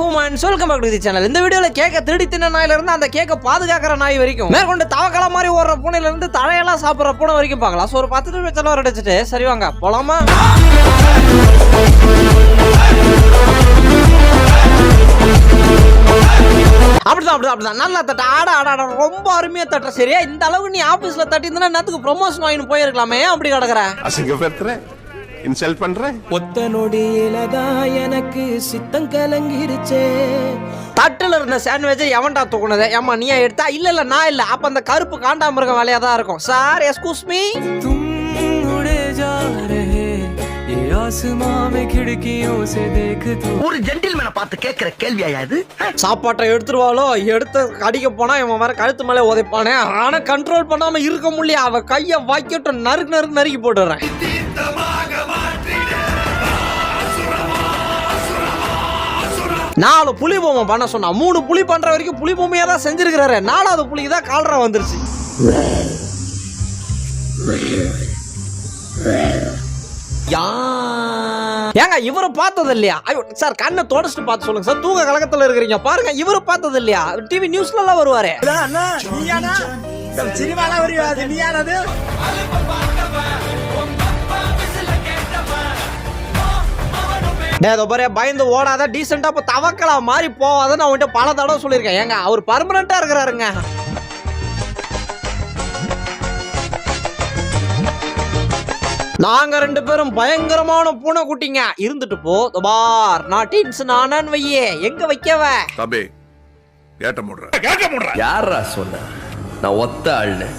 Humans welcome back to the channel இந்த வீடியோல கேக்க திருடி தின்ன நாயில இருந்து அந்த கேக்க பாதுகாக்கிற நாய் வரைக்கும் மேற்கொண்டு தவக்கல மாதிரி ஓடுற பூனையில இருந்து தழையெல்லாம் சாப்பிடுற பூனை வரைக்கும் பார்க்கலாம். ஸோ ஒரு பத்து நிமிஷம் செலவு அடிச்சுட்டு சரி வாங்க போலாமா? அப்படிதான் அப்படிதான் அப்படிதான். நல்லா தட்ட ஆட ஆட ஆட ரொம்ப அருமையா தட்ட. சரியா? இந்த அளவு நீ ஆபீஸ்ல தட்டி இருந்தா நேரத்துக்கு ப்ரொமோஷன் வாங்கிட்டு போயிருக்கலாமே? அப்படி கிடக்குற. இன்சல்ட் பண்ற. ஒத்த நொடியிலதா எனக்கு சித்தம் கலங்கிருச்சே. தட்டில் இருந்த சாண்ட்விச்சை எவன்டா தூக்குனது? ஏமா நீ எடுத்தா? இல்ல இல்ல நான் இல்ல. அப்ப அந்த கருப்பு காண்டாமிருகம் வேலையா தான் இருக்கும் சார் எஸ்கூஸ் மீ ஒரு ஜென்டில்மேனை பார்த்து கேட்கிற கேள்வியா இது? சாப்பாட்டை எடுத்துருவாளோ? எடுத்து அடிக்க போனா இவன் வர கழுத்து மேலே உதைப்பானே ஆனா கண்ட்ரோல் பண்ணாம இருக்க முடியல. அவ கைய வாக்கிட்டு நறுக்கு நறுக்கு நறுக்கி போட்டுறேன் நாலு புலி பொம்மை பண்ண சொன்னா மூணு புலி பண்ற வரைக்கும் புலி பொம்மையா தான் செஞ்சிருக்கிறாரு. நாலாவது புலிக்கு தான் கால்ரா வந்துருச்சு. யா ஏங்க இவரை பார்த்தது இல்லையா? ஐயோ சார் கண்ணை தொடச்சிட்டு பார்த்து சொல்லுங்க. சார் தூங்க கலக்கத்துல இருக்கிறீங்க. பாருங்க இவரு பார்த்தது இல்லையா? டிவி நியூஸ்ல எல்லாம் வருவாரு. பாரு பயந்து ஓடாத டீசெண்டா இப்ப தவக்கலா மாதிரி போவாதன்னு அவன்கிட்ட பல தடவை சொல்லியிருக்கேன். ஏங்க அவர் பர்மனண்டா இருக்கிறாருங்க. நாங்க ரெண்டு பேரும் பயங்கரமான பூனை குட்டிங்க இருந்துட்டு போ பார் நான் டீன்ஸ் நானான்னு வையே. எங்க வைக்கவ? தம்பி கேட்ட முடுற யாரா சொன்ன? நான் ஒத்த ஆள்னு.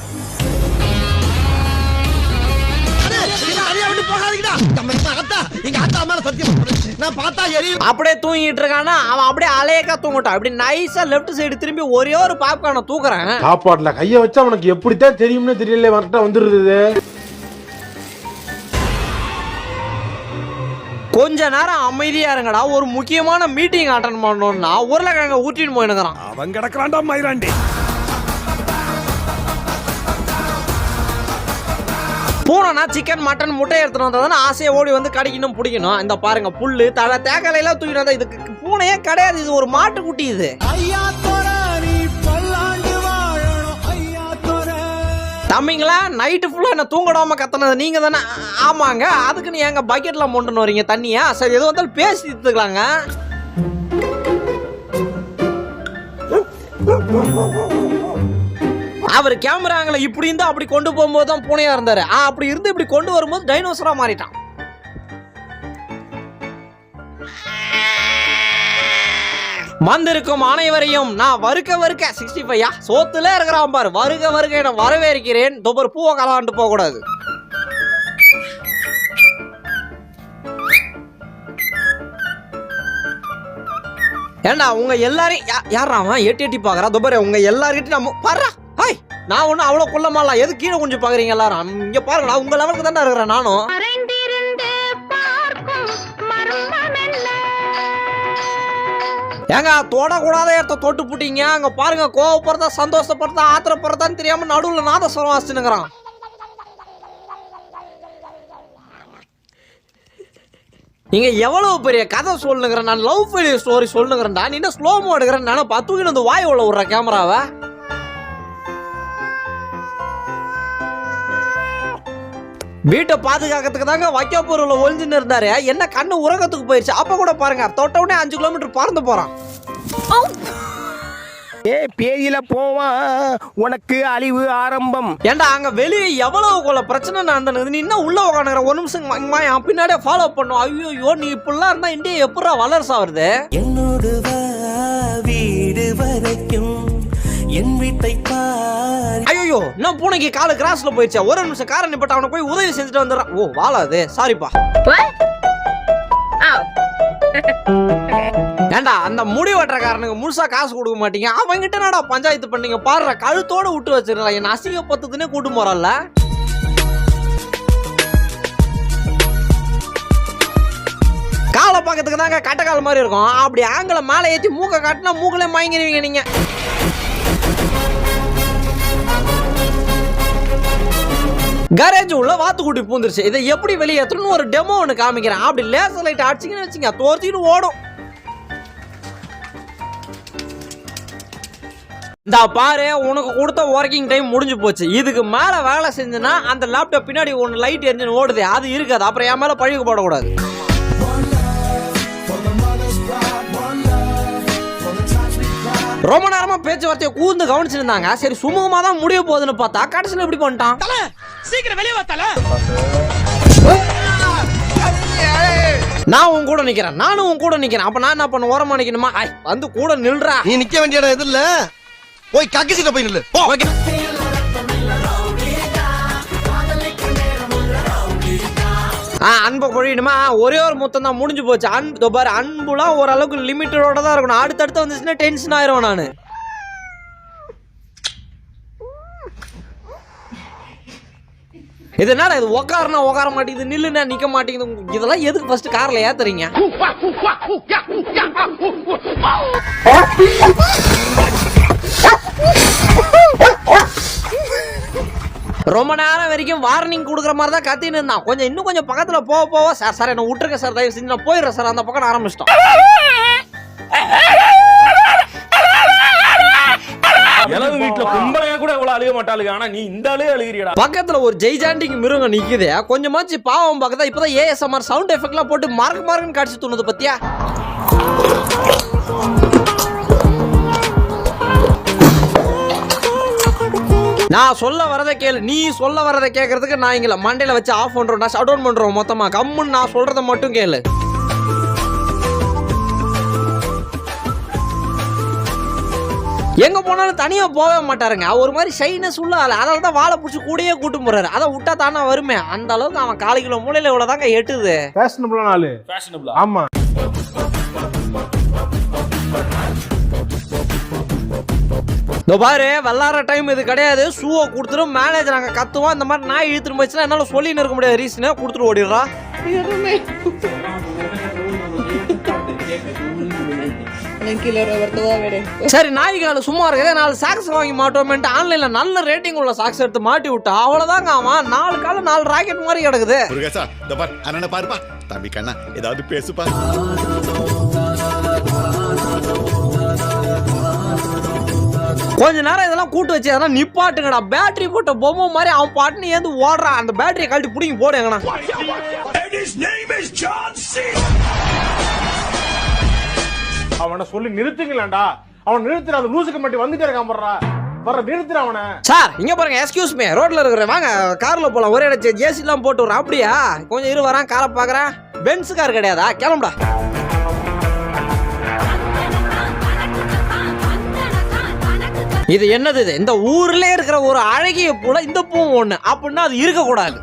அப்படியே தூங்கிட்டு இருக்கானா அவன் அப்படியே அலையக்கா தூங்கட்டான் அப்படி நைஸா லெஃப்ட் சைடு திரும்பி ஒரே ஒரு பாப்கார்னை தூக்குறேன். சாப்பாட்டுல கைய வச்சா அவனுக்கு எப்படித்தான் தெரியும்னு தெரியல வரட்ட வந்துருது கொஞ்ச நேரம் அமைதியா இருங்கடா ஒரு முக்கியமான மீட்டிங் அட்டன் பண்ணணும்னா உருளைக்கிழங்க ஊட்டின்னு போயினுக்கிறான் அவன் கிடக்குறான்டா மயிராண்டி பூனைனா சிக்கன் மட்டன் முட்டை எடுத்துட்டு வந்தா ஆசையை ஓடி வந்து கடிக்கணும் பிடிக்கணும். இந்த பாருங்க புல்லு தலை தேக்கலையெல்லாம் தூக்கிட்டு வந்தா இதுக்கு பூனையே கிடையாது. இது ஒரு மாட்டுக்குட்டி இது. தம்பிங்களா நைட்டு ஃபுல்லா என்ன தூங்கடாம கத்துனது நீங்க தானே ஆமாங்க அதுக்கு நீ எங்க பக்கெட்ல மொண்டுன்னு வரீங்க தண்ணியா? சரி எது வந்தாலும் பேசி தீர்த்துக்கலாங்க. அவர் கேமராங்களை இப்படி இருந்தால் அப்படி கொண்டு போகும்போது தான் பூனையா இருந்தார். ஆ, அப்படி இருந்து இப்படி கொண்டு வரும்போது டைனோசரா மாறிட்டான். வந்திருக்கும் அனைவரையும் நான் வருக வருக சிக்ஸ்டி ஃபைவ் சோத்துல இருக்கிறான் பாரு. வருக வருக என வரவேற்கிறேன். தொபர் பூவை கலாண்டு போக கூடாது ஏண்டா உங்க எல்லாரையும் யா- அவன்? எட்டி எட்டி பாக்குறா? தொபரே உங்க எல்லார்கிட்டையும் நம்ம பாரு நான் ஒன்றும் அவ்வளோ குள்ளமாலாம் எது கீழே கொஞ்சம் பாக்குறீங்க எல்லாரும்? இங்க பாருங்கடா உங்க லெவலுக்கு தானே இருக்கிறேன் நானும். ஏங்க தொடக்கூடாத இடத்த தொட்டு புட்டீங்க. அங்க பாருங்க கோவப்படுறதா சந்தோஷப்படுறதா ஆத்திரப்படுறதான்னு தெரியாம நடுவுல நாதஸ்வரம் வாசிச்சுனுங்கிறான் நீங்க எவ்வளவு பெரிய கதை சொல்லுங்கிறேன் நான் லவ் ஃபெயிலியர் ஸ்டோரி சொல்லுங்கிறேன்டா. நீ என்ன ஸ்லோ மோ எடுக்கிறேன் நான் பத்துக்கிட்டு வந்து வாய் உள்ள விடுற கேமராவை வீட்டை பாதுகாக்கிறதுக்கு தாங்க வைக்க பொருள் ஒளிஞ்சுன்னு இருந்தாரு. என்ன கண்ணு உறக்கத்துக்கு போயிடுச்சு அப்ப கூட பாருங்க தொட்ட உடனே அஞ்சு கிலோமீட்டர் பறந்து போறான். ஏ பேயில போவான் உனக்கு அழிவு ஆரம்பம். ஏன்டா அங்க வெளியே எவ்வளவு கொள்ள பிரச்சனை நடந்தது நீ இன்னும் உள்ள உட்காந்துக்கிற ஒரு நிமிஷம் என் பின்னாடியே ஃபாலோ பண்ணும். ஐயோ நீ இப்படிலாம் இருந்தா இந்தியா எப்படா வளர்ஸ் ஆகுறது? என்னோடு வா வீடு வரைக்கும் என் வீட்டை பார் ஐயோ இன்னும் பூனைக்கு காலு கிராஸ்ல போயிடுச்சா. ஒரு நிமிஷம் காரை நிப்பட்ட அவனை போய் உதவி செஞ்சுட்டு வந்துடுறான். ஓ வாழாது சாரிப்பா ஏண்டா அந்த முடி வெட்டுறக்காரனுக்கு முழுசா காசு கொடுக்க மாட்டீங்க? அவன்கிட்ட என்னடா பஞ்சாயத்து பண்ணீங்க? பாடுற கழுத்தோட விட்டு வச்சிருக்கலாம் என்ன அசிங்கப்பத்ததுன்னே கூட்டு போறல்ல காலை பார்க்கறதுக்கு தாங்க கட்டக்கால் மாதிரி இருக்கும். அப்படி ஆங்கில மேலே ஏற்றி மூக்கை காட்டினா மூக்கிலே மயங்கிருவீங்க நீங்க. கேரேஜ் உள்ள வாத்து குட்டி பூந்துருச்சு. இதை எப்படி வெளியேற்றணும்னு ஒரு டெமோ ஒன்று காமிக்கிறேன். அப்படி லேசர் லைட் அடிச்சிங்கன்னு வச்சுங்க தோர்த்தின்னு ஓடும். இந்த பாரு உனக்கு கொடுத்த ஒர்க்கிங் டைம் முடிஞ்சு போச்சு. இதுக்கு மேலே வேலை செஞ்சுன்னா அந்த லேப்டாப் பின்னாடி ஒன்று லைட் எரிஞ்சுன்னு ஓடுது. அது இருக்காது. அப்புறம் என் மேலே பழிக்கு போடக்கூடாது. ரொம்ப நேரமா பேச்சுவார்த்தையை கூர்ந்து கவனிச்சிருந்தாங்க. சரி சுமூகமா தான் முடிய போகுதுன்னு பார்த்தா கடைசியில் இப்படி பண்ணிட்டான். நான் உன் கூட நிக்கிறேன். நானும் உன் கூட நிக்கிறேன். அப்ப நான் என்ன பண்ண ஓரமா நிக்கணுமா? ஐ, வந்து கூட நில்றா. நீ நிக்க வேண்டிய இடம் எது இல்ல. போய் கக்கு சீட்ட போய் நில்லு. அன்பை கொழியணுமா? ஒரே ஒரு முத்தம் தான் முடிஞ்சு போச்சு. அன்பு பாரு அன்புலாம் ஓரளவுக்கு லிமிட்டடோட தான் இருக்கணும். அடுத்தடுத்து வந்துச்சுன்னா டென்ஷன் ஆயிரும் நான். இது என்னடா இது? உக்காரனா உக்கார மாட்டேங்குது நில்லுனா நிக்க மாட்டேங்குது. இதெல்லாம் எதுக்கு ஃபர்ஸ்ட் கார்ல ஏத்துறீங்க? ரொம்ப நேரம் வரைக்கும் வார்னிங் கொடுக்குற மாதிரி தான் கத்தின்னு இருந்தான். கொஞ்சம் இன்னும் கொஞ்சம் பக்கத்துல போக போக சார் சார் என்ன விட்டுருங்க சார் தயவு செஞ்சு நான் போயிடுறேன் சார் அந்த பக்கம் ஆரம்பிச்சிட்டோம். இளவு வீட்டுல கும்பலையா கூட இவ்வளவு அழுக மாட்டாளுங்க. ஆனா நீ இந்த அழுக அழுகிறியடா. பக்கத்துல ஒரு ஜெய்ஜாண்டிக்கு மிருகம் நிக்குதே. கொஞ்சமாச்சு பாவம் பக்கத்தா இப்பதான் ஏஎஸ்எம்ஆர் சவுண்ட் எஃபெக்ட்லாம் போட்டு மார்க் மார்க்னு காட்சி தோணுது பத்தியா? நான் சொல்ல வரதை கேளு. நீ சொல்ல வரதை கேட்கறதுக்கு நான் இங்க மண்டையில வச்சு ஆஃப் பண்றோம் நான் ஷட் டவுன் பண்றோம் மொத்தமா. கம்முன்னு நான் சொல்றதை மட்டும் கேளு. எங்க போனாலும் தனியா போகவே மாட்டாருங்க. ஒரு மாதிரி ஷைனஸ் உள்ள ஆளு. அதனால தான் வாழை பிடிச்சி கூடயே கூட்டு போறாரு. அதை விட்டா தானே வருமே. அந்த அளவுக்கு அவன் காலு கிலோ மூலையில இவ்வளவுதாங்க எட்டுது. ஃபேஷனபிளான ஆளு. ஃபேஷனபிளா ஆமா. இந்த பாரு வெள்ளாற டைம் இது கிடையாது. ஷூவை கொடுத்துரும் மேனேஜர் அங்க கத்துவோம். இந்த மாதிரி நாய் இழுத்துட்டு போச்சுன்னா என்னால சொல்லின்னு இருக்க முடியாது. ரீசனே கொடுத்துட்டு ஓடிடுறா. சரி நாய்க்கால சும்மா இருக்குது நாலு சாக்ஸ் வாங்கி மாட்டோமேன்ட்டு ஆன்லைன்ல நல்ல ரேட்டிங் உள்ள சாக்ஸ் எடுத்து மாட்டி விட்டா அவ்வளவுதாங்க அவன். நாலு காலம் நாலு ராக்கெட் மாதிரி கிடக்குது. தம்பி கண்ணா ஏதாவது பேசுப்பா. கொஞ்ச நேரம் இதெல்லாம் கூட்டு வச்சு அதெல்லாம் நிப்பாட்டுங்கடா. பேட்டரி போட்ட பொம்மை மாதிரி அவன் பாட்டுன்னு ஏந்து ஓடுறான் அந்த பேட்டரியை கழட்டி பிடிங்கி போடு எங்கண்ணா அவனை சொல்லி நிறுத்துங்களேன்டா. அவன் நிறுத்துற அந்த லூசுக்கு மட்டும் வந்துட்டே இருக்கான் சார் இங்க பாருங்க எக்ஸ்கியூஸ் மீ ரோட்ல இருக்கிற வாங்க கார்ல போலாம். ஒரே இடச்சு ஜேசி போட்டு விடுறேன் அப்படியா? கொஞ்சம் இரு வரான் காரை பாக்குறேன் பென்ஸ் கார் கிடையாதா? கிளம்புடா. இது என்னது இது? இந்த ஊர்ல இருக்கிற ஒரு அழகிய பூல இந்த பூ ஒண்ணு. அப்படின்னா அது இருக்க கூடாது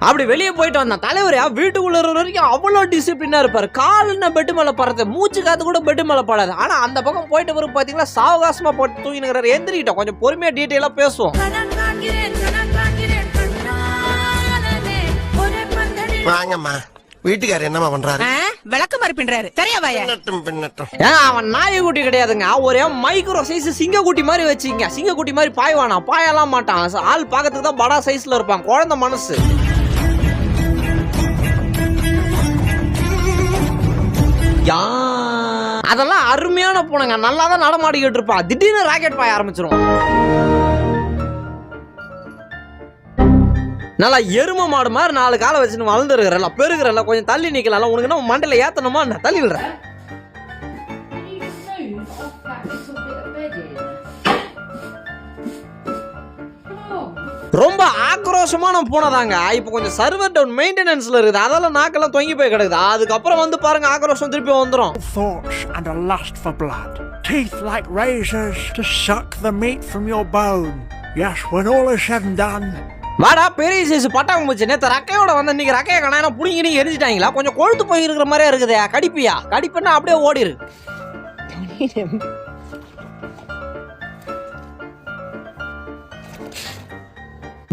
அப்படி வெளியே போயிட்டு வந்தான் தலைவர் வீட்டுக்குள்ள இருக்கிற வரைக்கும் அவ்வளோ டிசிப்ளினா இருப்பாரு. கால்னா பெட்டு மேல படுறது மூச்சு காத்து கூட பெட்டு மேல படாது. ஆனா அந்த பக்கம் போயிட்டு வரும் பாத்தீங்களா சாவகாசமா போட்டு தூங்கினுங்கிறாரு எந்திரிக்கிட்டோம். கொஞ்சம் பொறுமையா டீட்டெயிலா பேசுவோம். வாங்கம்மா. வீட்டுக்காரர் என்னம்மா பண்றாரு? விளக்கு பின்றாரு தெரியாவாயா பின்னட்டும் பின்னட்டும். ஏன் அவன் நாய்க்குட்டி கிடையாதுங்க. ஒரே மைக்ரோ சைஸ் சிங்கக்குட்டி மாதிரி வச்சுங்க. சிங்கக்குட்டி மாதிரி பாய்வானா? பாயலாம் மாட்டான். ஆள் பார்க்கறதுக்கு தான் படா சைஸ்ல இருப்பான். குழந்தை மனசு. யா. அதெல்லாம் அருமையான பூனைங்க. நல்லா தான் நடமாடிக்கிட்டு இருப்பான் திடீர்னு ராக்கெட் பாய ஆரம்பிச்சிரும். நல்லா எரும மாடு மாதிரி நாலு காலை வச்சுன்னு வளர்ந்துருக்கிறல்ல பெருகிறல்ல கொஞ்சம் தள்ளி நிற்கலாம் உனக்கு என்ன மண்டையில் ஏற்றணுமா நான் தள்ளி விடுறேன். ரொம்ப ஆக்ரோஷமான பூனை தாங்க இப்போ கொஞ்சம் சர்வர் டவுன் மெயின்டெனன்ஸ்ல இருக்குது. அதெல்லாம் நாக்கெல்லாம் தொங்கி போய் கிடக்குது. அதுக்கப்புறம் வந்து பாருங்க ஆக்ரோஷம் திருப்பி வந்துடும் thoughts and a lust for blood. Teeth like razors to suck the meat from your bone. Yes, when all is said and done, வாடா பெரிய சைஸ் பட்டாங்க போச்சு. நேற்று ரக்கையோட வந்து இன்னைக்கு ரக்கையை கணா புடிங்கி நீ எரிஞ்சிட்டாங்களா? கொஞ்சம் கொழுத்து போய் இருக்கிற மாதிரியே இருக்குதே கடிப்பியா? கடிப்புன்னா அப்படியே ஓடிரு.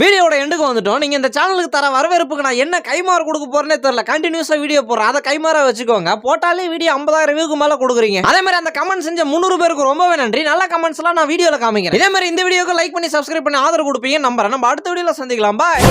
வீடியோட எண்டுக்கு வந்துட்டோம். நீங்க இந்த சேனலுக்கு தர வரவேற்புக்கு நான் என்ன கைமாறு கொடுக்க போறேனே தெரியல. கண்டினியூஸா வீடியோ போடுறேன். அதை கைமாற வச்சுக்கோங்க. போட்டாலே வீடியோ ஐம்பதாயிரம் வியூக்கு மேல கொடுக்குறீங்க. அதே மாதிரி அந்த கமெண்ட் செஞ்ச முந்நூறு பேருக்கு ரொம்பவே நன்றி. நல்ல கமெண்ட்ஸ் எல்லாம் நான் வீடியோல காமிக்கிறேன். இதே மாதிரி இந்த வீடியோக்கு லைக் பண்ணி சப்ஸ்கிரைப் பண்ணி ஆதரவு கொடுப்பீங்க நம்புறேன். நம்ம அடுத்த வீடியோல சந்திக்கலாம். பாய்